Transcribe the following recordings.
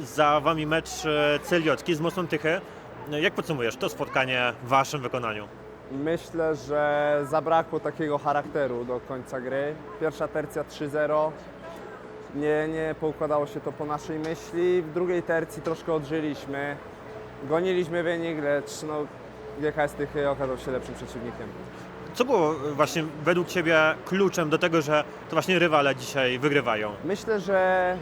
za Wami mecz e, Celiotki z Mocną Tychy. No, Jak podsumujesz to spotkanie w Waszym wykonaniu? Myślę, że zabrakło takiego charakteru do końca gry. Pierwsza tercja 3-0. Nie, nie poukładało się to po naszej myśli. W drugiej tercji troszkę odżyliśmy. Goniliśmy wynik, lecz no, GKS Tychy okazał się lepszym przeciwnikiem. Co było e, właśnie według Ciebie kluczem do tego, że to właśnie rywale dzisiaj wygrywają? Myślę, że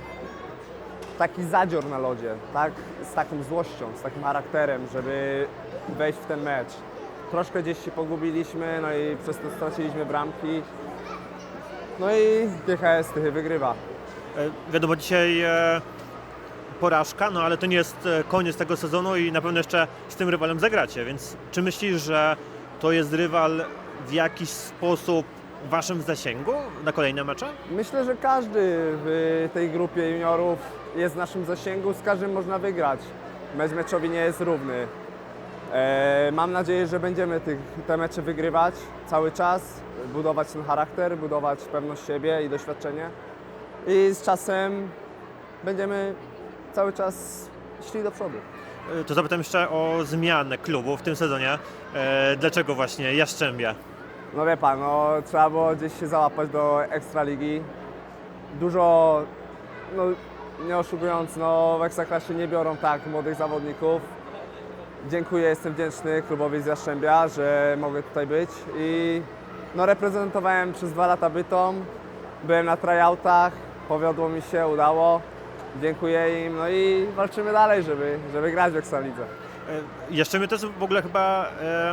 taki zadzior na lodzie, tak, z taką złością, z takim charakterem, żeby wejść w ten mecz. Troszkę gdzieś się pogubiliśmy, no i przez to straciliśmy bramki. No i GKS Tychy wygrywa. E, Wiadomo, dzisiaj e, porażka, no ale to nie jest e, koniec tego sezonu i na pewno jeszcze z tym rywalem zagracie, więc czy myślisz, że to jest rywal w jakiś sposób Waszym zasięgu na kolejne mecze? Myślę, że każdy w tej grupie juniorów jest w naszym zasięgu, z każdym można wygrać. Mecz meczowi nie jest równy. E, mam nadzieję, że będziemy tych, te mecze wygrywać cały czas, budować ten charakter, budować pewność siebie i doświadczenie. I z czasem będziemy cały czas szli do przodu. E, To zapytam jeszcze o zmianę klubu w tym sezonie. E, Dlaczego właśnie Jaszczębie? No wie pan, no, trzeba było gdzieś się załapać do Ekstraligi. Dużo, no nie oszukując, no w Ekstraklasie nie biorą tak młodych zawodników. Dziękuję, jestem wdzięczny klubowi z Jastrzębia, że mogę tutaj być i no reprezentowałem przez dwa lata Bytom, byłem na tryoutach, powiodło mi się, udało. Dziękuję im, no i walczymy dalej, żeby, żeby grać w Ekstralidze. E, Jaszczębie to jest w ogóle chyba e,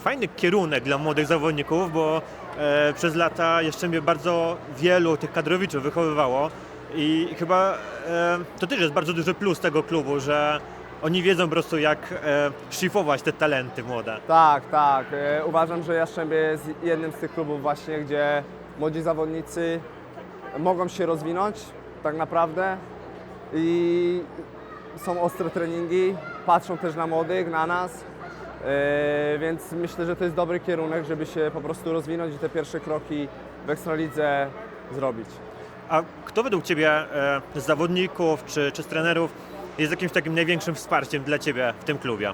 fajny kierunek dla młodych zawodników, bo e, przez lata Jaszczębie bardzo wielu tych kadrowiczów wychowywało i chyba e, to też jest bardzo duży plus tego klubu, że oni wiedzą po prostu jak e, szlifować te talenty młode. Tak, tak. E, Uważam, że Jastrzębie jest jednym z tych klubów właśnie, gdzie młodzi zawodnicy mogą się rozwinąć tak naprawdę i są ostre treningi, patrzą też na młodych, na nas, więc myślę, że to jest dobry kierunek, żeby się po prostu rozwinąć i te pierwsze kroki w Ekstralidze zrobić. A kto według Ciebie e, z zawodników czy, czy z trenerów jest jakimś takim największym wsparciem dla Ciebie w tym klubie?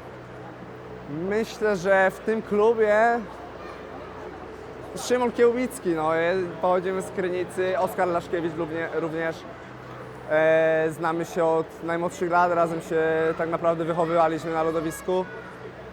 Myślę, że w tym klubie Szymon Kiełbicki, no, je- pochodzimy z Krynicy, Oskar Laszkiewicz równie- również. E, znamy się od najmłodszych lat, razem się tak naprawdę wychowywaliśmy na lodowisku.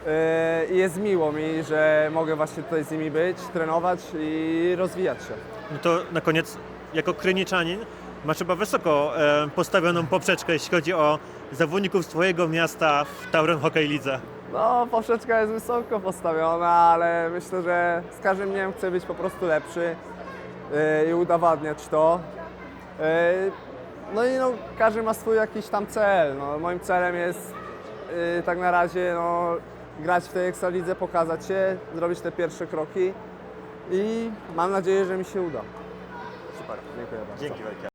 E, I jest miło mi, że mogę właśnie tutaj z nimi być, trenować i rozwijać się. No to na koniec, jako kryniczanin, masz chyba wysoko e, postawioną poprzeczkę, jeśli chodzi o zawodników z Twojego miasta w Tauron Hockey Lidze. No, poprzeczka jest wysoko postawiona, ale myślę, że z każdym dniem chcę być po prostu lepszy yy, i udowadniać to. No i no, każdy ma swój jakiś tam cel. No, moim celem jest tak na razie no, grać w tej Ekstralidze, pokazać się, zrobić te pierwsze kroki i mam nadzieję, że mi się uda. Super, dziękuję bardzo. Dzięki wielkie.